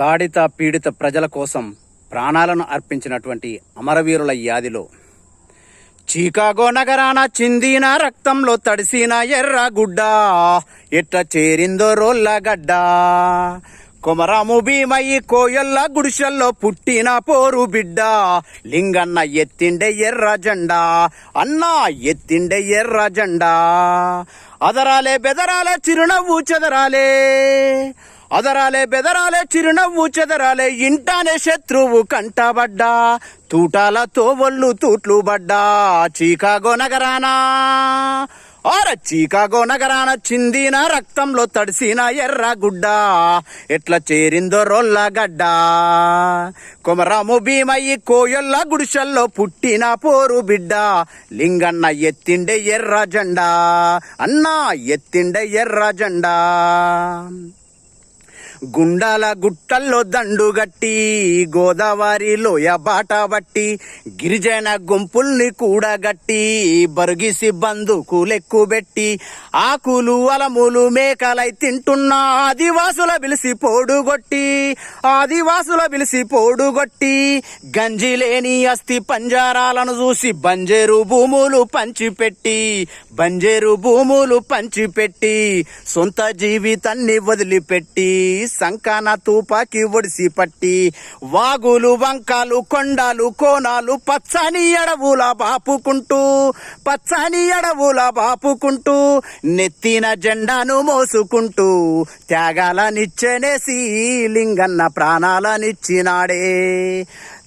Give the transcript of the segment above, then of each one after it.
తాడిత పీడిత ప్రజల కోసం ప్రాణాలను అర్పించినటువంటి అమరవీరుల యాదిలో. చీకాగో నగరాన చిందిన రక్తంలో తడిసిన ఎర్రగుడ్డ ఎట్ట చేరిందో రోళ్ళగడ్డ కొమరాము భీమయ్యి కోయల్ల గుడిసెల్లో పుట్టిన పోరు బిడ్డ. లింగన్న ఎత్తిండే ఎర్ర జెండా అన్నా ఎత్తిండే ఎర్ర జెండా. అదరాలే బెదరాలే చిరునవ్వు చెదరాలే. అదరాలే బెదరాలే చిరునవ్వు చెదరాలే ఇంటానే శత్రువు కంటబడ్డా. తూటాలతో ఒళ్ళు తూట్లు బడ్డా. చీకాగో నగరానా ఆర చీకాగో నగరాన చిందిన రక్తంలో తడిసిన ఎర్రగుడ్డ ఎట్లా చేరిందో రోళ్ళగడ్డ కొమరాము భీమయ్యి కోయొల్ల గుడిసెల్లో పుట్టిన పోరు బిడ్డ. లింగన్న ఎత్తిండే ఎర్ర జెండా అన్నా ఎత్తిండే ఎర్ర జెండా. గుండాల గుట్టల్లో దండుగట్టి గోదావరి లోయ బాట బట్టి గిరిజన గుంపుల్ని కూడగట్టి బరుగిసి బందుకులెక్కుబెట్టి ఆకులు అలములు మేకలై తింటున్న ఆదివాసుల పిలిసి పోడుగొట్టి ఆదివాసుల పిలిసి పోడుగొట్టి గంజి లేని అస్థి పంజారాలను చూసి బంజేరు భూములు పంచిపెట్టి బంజేరు భూములు పంచిపెట్టి సొంత జీవితాన్ని వదిలిపెట్టి సంకాన తూపాకి ఒడిసి పట్టి. వాగులు వంకాలు కొండలు కోనాలు పచ్చని అడవుల బాపుకుంటూ పచ్చని అడవుల బాపుకుంటూ నెత్తిన జెండాను మోసుకుంటూ త్యాగాలనిచ్చనేసి లింగన్న ప్రాణాలనిచ్చినాడే.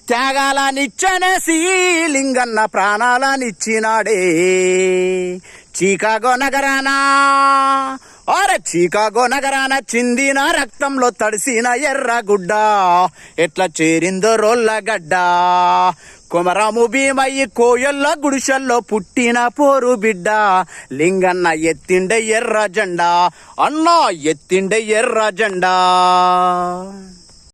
త్యాగాలనిచ్చనేసి లింగన్న ప్రాణాలనిచ్చినాడే. చీకాగో నగరానా అరే చీకాగో నగరాన చిందిన రక్తంలో తడిసిన ఎర్రగుడ్డ ఎట్లా చేరిందో రోళ్ళగడ్డ కొమరాము భీమయ్యి కోయల్ల గుడిసెల్లో పుట్టిన పోరు బిడ్డ. లింగన్న ఎత్తిండే ఎర్ర జెండా అన్నా ఎత్తిండే ఎర్ర జెండా.